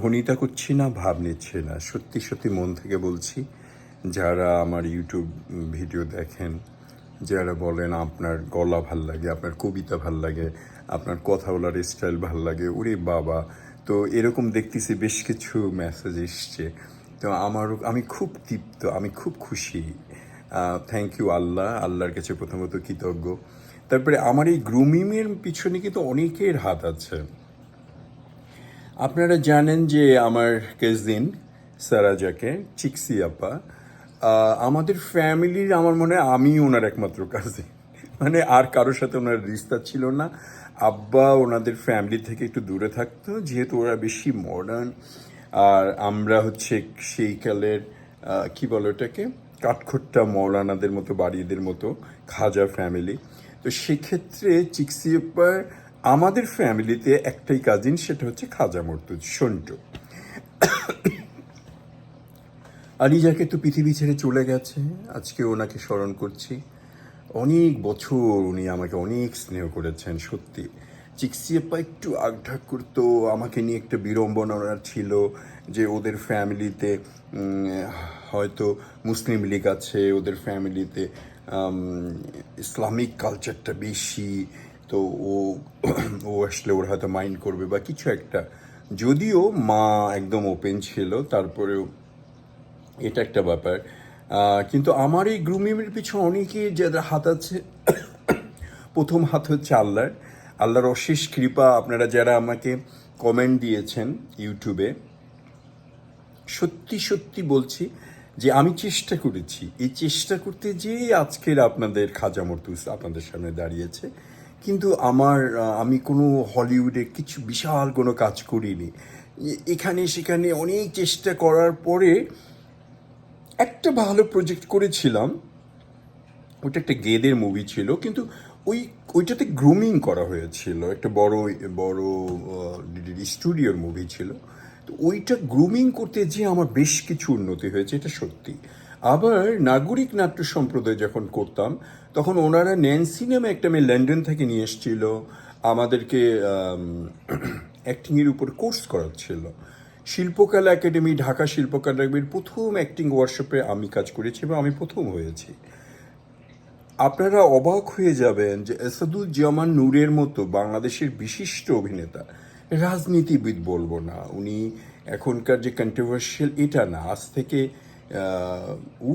ভনিতা করছি না, ভাব নিচ্ছে না। সত্যি সত্যি মন থেকে বলছি, যারা আমার ইউটিউব ভিডিও দেখেন, যারা বলেন আপনার গলা ভালো লাগে, আপনার কবিতা ভালো লাগে, আপনার কথা বলার স্টাইল ভালো লাগে, ওরে বাবা। তো এরকম দেখতেছি বেশ কিছু মেসেজ এসছে। তো আমারও, আমি খুব তৃপ্ত, আমি খুব খুশি। থ্যাংক ইউ আল্লাহ, আল্লাহর কাছে প্রথমত কৃতজ্ঞ। তারপরে আমার এই গ্রুমিংয়ের পিছনে কিন্তু অনেকের হাত আছে। আপনারা জানেন যে আমার কেজিন সারাজাকে চিক্সি আপা আমাদের ফ্যামিলির আমার মনে হয় আমি ওনার একমাত্র কাজিন মানে আর কারোর সাথে ওনার রিস্তা ছিল না। আব্বা ওনাদের ফ্যামিলি থেকে একটু দূরে থাকতো যেহেতু ওরা বেশি মডার্ন আর আমরা হচ্ছে সেই কালের আহ, কি বলো এটাকে কাঠখোট্টা মৌলানাদের মতো বাড়িদের মতো খাজা ফ্যামিলি তো সেক্ষেত্রে চিক্সি আপ্পার আমাদের ফ্যামিলিতে একটাই কাজিন সেটা হচ্ছে খাজা মর্তুজ, সন্টু। আলিজাকে তো পৃথিবী ছেড়ে চলে গেছে। আজকে ওনাকে স্মরণ করছি। অনেক বছর উনি আমাকে অনেক স্নেহ করেছেন, সত্যি। চিক্সিয়াপ্পা একটু আগঢাক করতো, আমাকে নিয়ে একটা বিড়ম্বনা ছিল যে ওদের ফ্যামিলিতে হয়তো মুসলিম লীগ আছে, ওদের ফ্যামিলিতে ইসলামিক কালচারটা বেশি তো ও ও আসলে ওর হয়তো মাইন্ড করবে বা কিছু একটা। যদিও মা একদম ওপেন ছিল, তারপরেও এটা একটা ব্যাপার। কিন্তু আমার এই গ্রুমিংয়ের পিছনে অনেকে যাদের হাত আছে, প্রথম হাত হচ্ছে আল্লাহর। আল্লাহর অশেষ কৃপা আপনারা যারা আমাকে কমেন্ট দিয়েছেন ইউটিউবে সত্যি সত্যি বলছি যে আমি চেষ্টা করেছি। এই চেষ্টা করতে যে আজকের আপনাদের খাজা মর্তুস আপনাদের সামনে দাঁড়িয়েছে কিন্তু আমার আমি কোনো হলিউডে কিছু বিশাল কোনো কাজ করিনি। এখানে সেখানে অনেক চেষ্টা করার পরে একটা ভালো প্রজেক্ট করেছিলাম। ওটা একটা গেদের মুভি ছিল, কিন্তু ওই, ওইটাতে গ্রুমিং করা হয়েছিল। একটা বড় বড় স্টুডিওর মুভি ছিল। তো ওইটা গ্রুমিং করতে যে আমার বেশ কিছু উন্নতি হয়েছে, এটা সত্যি। আবার নাগরিক নাট্য সম্প্রদায় যখন করতাম, তখন ওনারা ন্যান্সি নামে একটা মেয়ে লন্ডন থেকে নিয়ে এসেছিল। আমাদেরকে অ্যাক্টিংয়ের উপর কোর্স করাচ্ছিল। শিল্পকলা একাডেমি, ঢাকা শিল্পকলা একাডেমির প্রথম অ্যাক্টিং ওয়ার্কশপে আমি কাজ করেছি এবং আমি প্রথম হয়েছি। আপনারা অবাক হয়ে যাবেন যে এসাদুজ্জামান নূরের মতো বাংলাদেশের বিশিষ্ট অভিনেতা, রাজনীতিবিদ বলব না। উনি এখনকার যে কন্ট্রোভার্সিয়াল এটা না, আজ থেকে উ,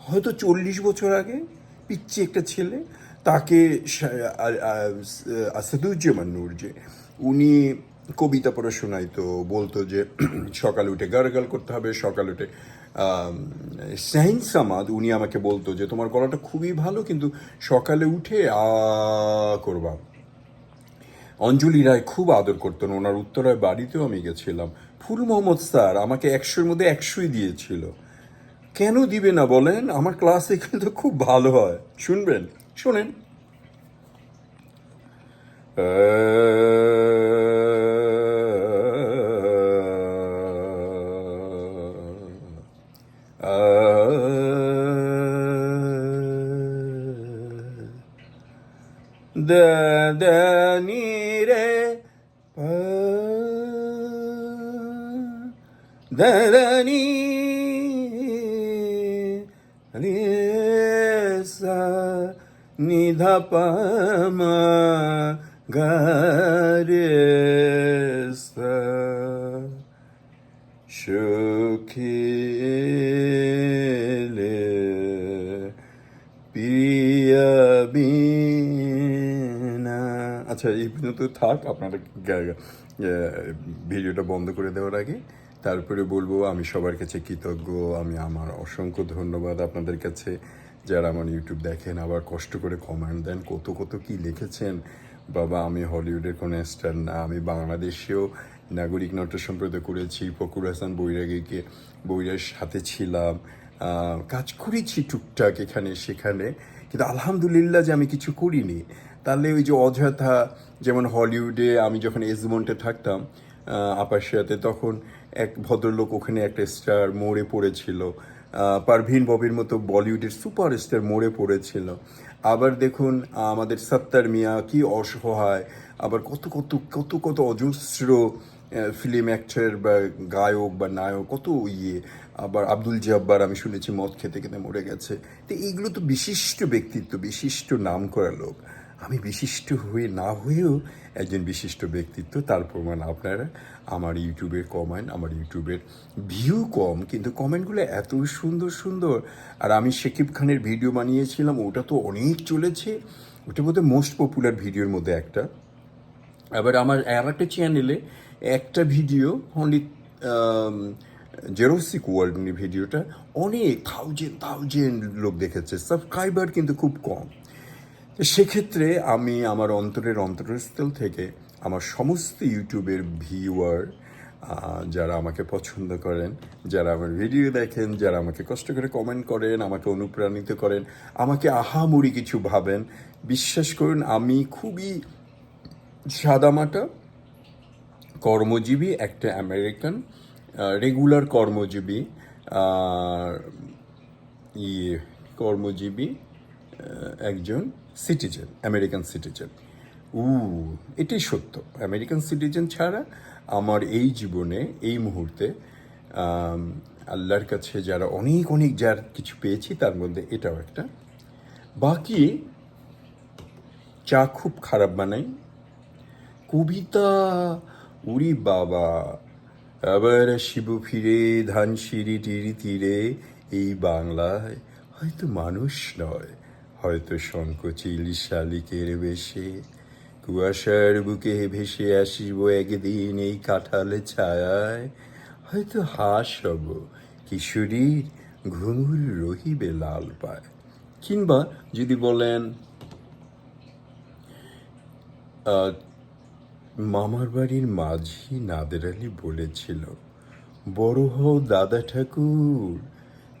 হয়তো চল্লিশ বছর আগে পিচ্ছি একটা ছেলে তাকে আসাদুজ্জামান নূর যে, উনি কবিতা পড়ে শোনাইতো, বলতো যে, সকালে উঠে গার্গাল করতে হবে, সকালে উঠে শাহিন সামাদ, উনি আমাকে বলতো যে, তোমার গলাটা খুবই ভালো, কিন্তু সকালে উঠে আ করবা। অঞ্জলি রায় খুব আদর করতেন। ওনার উত্তরায় বাড়িতেও আমি গেছিলাম। ফুল মোহাম্মদ স্যার আমাকে একশোর মধ্যে একশোই দিয়েছিল কেন দিবে না বলেন আমার ক্লাসে কিন্তু খুব ভালো হয় শুনবেন শোনেন নি রে দানি রেসা নিধা পামা গারেসা সুখিলে প্রিয়া বিনা আচ্ছা এই পর্যন্ত থাক, আপনারা ভিডিওটা বন্ধ করে দেওয়ার আগে। তারপরে বলব, আমি সবার কাছে কৃতজ্ঞ। আমি আমার অসংখ্য ধন্যবাদ আপনাদের কাছে। যারা আমার ইউটিউব দেখেন, আবার কষ্ট করে কমেন্ট দেন, কত কত কি লিখেছেন। বাবা, আমি হলিউডের কোনো স্টার না, আমি বাংলাদেশেও নাগরিক নাট্য সম্প্রদায় করেছি ফকুর হাসান বৈরাগীকে, বৈরার সাথে ছিলাম কাজ করেছি টুকটাক এখানে, সেখানে। কিন্তু আলহামদুলিল্লাহ যে আমি কিছু করিনি। তাহলে ওই যে অযথা, যেমন হলিউডে আমি যখন এজমন্টে থাকতাম সাথে তখন এক ভদ্রলোক ওখানে একটা স্টার মোড়ে পড়েছিল। পারভিন ববির মতো বলিউডের সুপারস্টার মোড়ে পড়েছিল। আবার দেখুন আমাদের সত্তার মিয়া কি অসহায়, আবার কত কত কত কত অজস্র ফিল্ম অ্যাক্টর বা গায়ক বা নায়ক, কত ইয়ে। আবার আব্দুল জব্বার, আমি শুনেছি, মদ খেতে খেতে মরে গেছে। তো এইগুলো তো বিশিষ্ট ব্যক্তিত্ব, বিশিষ্ট নাম করা লোক। আমি বিশিষ্ট হয়ে না হয়েও একজন বিশিষ্ট ব্যক্তিত্ব, তার প্রমাণ আপনারা আমার ইউটিউবের কমেন্ট আমার ইউটিউবের ভিউ কম, কিন্তু কমেন্টগুলো এত সুন্দর সুন্দর। আর আমি শেকিব খানের ভিডিও বানিয়েছিলাম, ওটা তো অনেক চলেছে। ওটা বোধহয় মোস্ট পপুলার ভিডিওর মধ্যে একটা। আবার আমার আর একটা চ্যানেলে একটা ভিডিও অনলি জেরোসিক ওয়ার্ল্ড ভিডিওটা অনেক থাউজেন্ড থাউজেন্ড লোক দেখেছে। সাবস্ক্রাইবার কিন্তু খুব কম। সেক্ষেত্রে আমি আমার অন্তরের অন্তরস্থল থেকে আমার সমস্ত ইউটিউবের ভিউয়ার যারা আমাকে পছন্দ করেন, যারা আমার ভিডিও দেখেন, যারা আমাকে কষ্ট করে কমেন্ট করেন, আমাকে অনুপ্রাণিত করেন, আমাকে আহামরি কিছু ভাবেন, বিশ্বাস করুন, আমি খুবই সাদামাটা, কর্মজীবী, একটা আমেরিকান রেগুলার কর্মজীবী ইয়ে কর্মজীবী একজন। সিটিজেন আমেরিকান সিটিজেন উ এটাই সত্য। আমেরিকান সিটিজেন ছাড়া আমার এই জীবনে, এই মুহূর্তে আল্লাহর কাছে যারা অনেক অনেক যার কিছু পেয়েছি, তার মধ্যে এটাও একটা। বাকি, চা খুব খারাপ বানাই। কবিতা, উরি বাবা, আবার শিবু ফিরে ধান সিঁড়ি টিরি তীরে, এই বাংলায় হয়তো মানুষ নয়। হয়তো সংকোচিল শালিকের বেশে। কুয়াশার বুকে ভেসে আসিব একদিন এই কাঁঠালে ছায়ায়। হয়তো হাস হব, কিশোরীর ঘুঙুর রহিবে লাল পায়। কিংবা যদি বলেন মামার বাড়ির মাঝি নাদের আলী বলেছিল, বড় হও দাদা ঠাকুর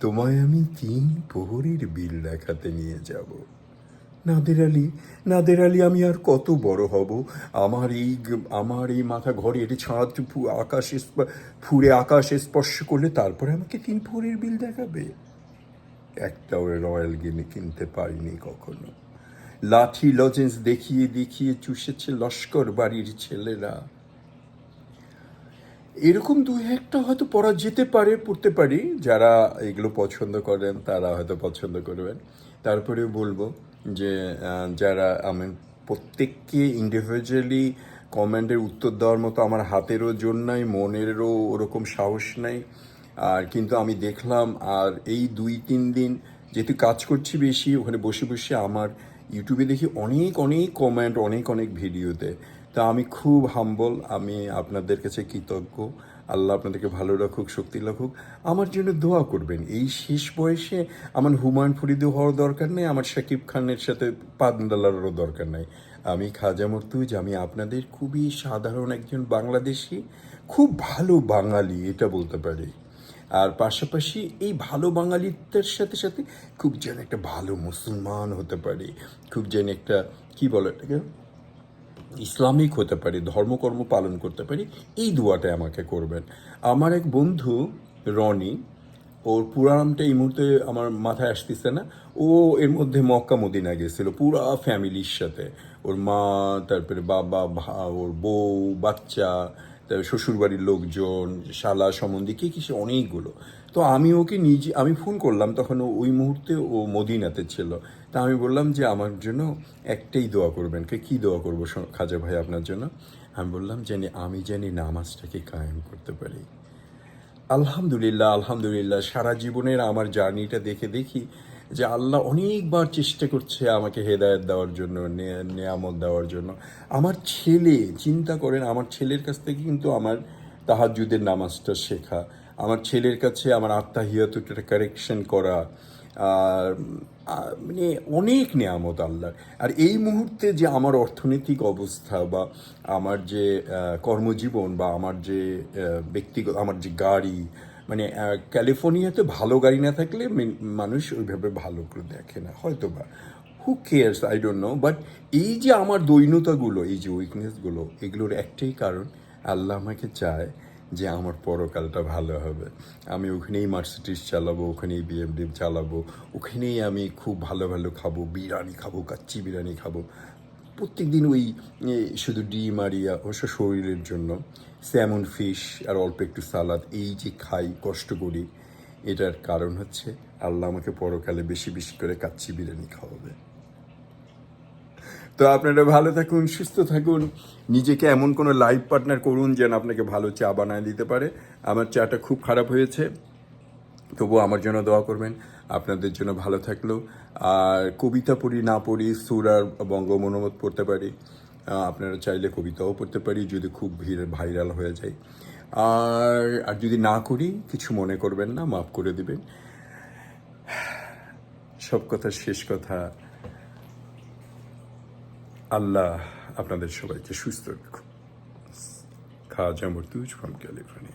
তোমায় আমি তিন প্রহরের বিল দেখাতে নিয়ে যাব। নাদের আলী নাদের আলী, আমি আর কত বড় হব? আমার এই আমার এই মাথা ঘরের ছাদ আকাশে ফুরে আকাশে স্পর্শ করলে তারপরে আমাকে তিন প্রহরের বিল দেখাবে। একটা একটাও রয়্যাল গিনি কিনতে পারিনি কখনো। লাঠি, লজেন্স দেখিয়ে দেখিয়ে চুষেছে লস্কর বাড়ির ছেলেরা। এরকম দুই একটা হয়তো পড়া যেতে পারে, পড়তে পারি। যারা এগুলো পছন্দ করেন, তারা হয়তো পছন্দ করবেন। তারপরে বলব যে যারা আমি প্রত্যেককে ইন্ডিভিজুয়ালি কমেন্টের উত্তর দেওয়ার মতো আমার হাতেরও জোর নাই, মনেরও ওরকম সাহস নাই। আর কিন্তু আমি দেখলাম, আর এই দুই তিন দিন যেহেতু কাজ করছি বেশি, ওখানে বসে বসে আমার ইউটিউবে দেখি অনেক অনেক কমেন্ট অনেক অনেক ভিডিওতে তা আমি খুব হাম্বল আমি আপনাদের কাছে কৃতজ্ঞ। আল্লাহ আপনাদেরকে ভালো রাখুক, শক্তি রাখুক। আমার জন্য দোয়া করবেন। এই শেষ বয়সে আমার হুমায়ুন ফরিদে হওয়ার দরকার নেই, আমার শাকিব খানের সাথে পান্ডালারও দরকার নাই। আমি খাজা মর্তুজ, আমি আপনাদের খুবই সাধারণ একজন বাংলাদেশি, খুব ভালো বাঙালি, এটা বলতে পারি। আর পাশাপাশি এই ভালো বাঙালিত্বের সাথে সাথে খুব যেন একটা ভালো মুসলমান হতে পারি। খুব যেন একটা, কি বলে এটাকে? ইসলামিক হতে পারি, ধর্মকর্ম পালন করতে পারি, এই দুয়াটাই আমাকে করবেন। আমার এক বন্ধু, রনি, ওর পুরা নামটা এই মুহূর্তে আমার মাথায় আসতেছে না। ও এর মধ্যে মক্কা মদিনা গেছিল, পুরা ফ্যামিলির সাথে। ওর মা, তারপরে বাবা, ভা, ওর বউ, বাচ্চা শ্বশুরবাড়ির লোকজন, শালা সম্বন্ধে কি কি অনেকগুলো। তো আমি ওকে নিজে, আমি ফোন করলাম, তখন ওই মুহূর্তে ও মদিনাতে ছিল। তা আমি বললাম যে, আমার জন্য একটাই দোয়া করবেন। কে, কী দোয়া করব খাজা ভাই আপনার জন্য? আমি বললাম, জানি, আমি জানি নামাজটাকে কায়েম করতে পারি। আলহামদুলিল্লাহ আলহামদুলিল্লাহ, সারা জীবনের আমার জার্নিটা দেখে দেখি যে আল্লাহ অনেকবার চেষ্টা করছে আমাকে হেদায়েত দেওয়ার জন্য নেয়ামত দেওয়ার জন্য। আমার ছেলে, চিন্তা করেন, আমার ছেলের কাছ থেকে কিন্তু আমার তাহাজুদের নামাজটা শেখা। আমার ছেলের কাছে আমার আত্মাহিয়াতটা কারেকশন করা, আর মানে অনেক নেয়ামত আল্লাহ আর এই মুহূর্তে যে আমার অর্থনৈতিক অবস্থা বা আমার যে কর্মজীবন বা আমার যে ব্যক্তিগত, আমার যে গাড়ি মানে ক্যালিফোর্নিয়াতে ভালো গাড়ি না থাকলে মানুষ ওইভাবে ভালো করে দেখে না। হয়তো বা who cares I don't know but এই যে আমার দৈন্যতাগুলো, এই যে উইকনেসগুলো এগুলোর একটাই কারণ, আল্লাহ আমাকে চায় যে আমার পরকালটা ভালো হবে। আমি ওখানেই মার্সিডিস চালাবো, ওখানেই বিএমডি চালাবো, ওখানেই আমি খুব ভালো ভালো খাব, বিরিয়ানি খাব, কাচ্চি বিরিয়ানি খাব। প্রত্যেক দিন ওই শুধু ডিম আর ইয়া, অবশ্য শরীরের জন্য। স্যামন ফিশ আর অল্প একটু সালাদ এই যে খাই, কষ্ট করি, এটার কারণ হচ্ছে আল্লাহ আমাকে পরকালে বেশি বেশি করে কাচ্চি বিরিয়ানি খাওয়াবে। তো আপনারা ভালো থাকুন, সুস্থ থাকুন। নিজেকে এমন কোনো লাইফ পার্টনার করুন যেন আপনাকে ভালো চা বানায় দিতে পারে। আমার চাটা খুব খারাপ হয়েছে, তবুও আমার জন্য দোয়া করবেন। আপনাদের জন্য ভালো থাকল। আর কবিতা পড়ি, না পড়ি সুরার বঙ্গমনোমত পড়তে পারি। আপনারা চাইলে কবিতাও পড়তে পারি, যদি খুব ভিড়, ভাইরাল হয়ে যায়। আর আর যদি না করি, কিছু মনে করবেন না, মাফ করে দেবেন। সব কথা, শেষ কথা, আল্লাহ আপনাদের সবাইকে সুস্থ রাখুন খাজা মর্তুজ ফ্রম ক্যালিফোর্নিয়া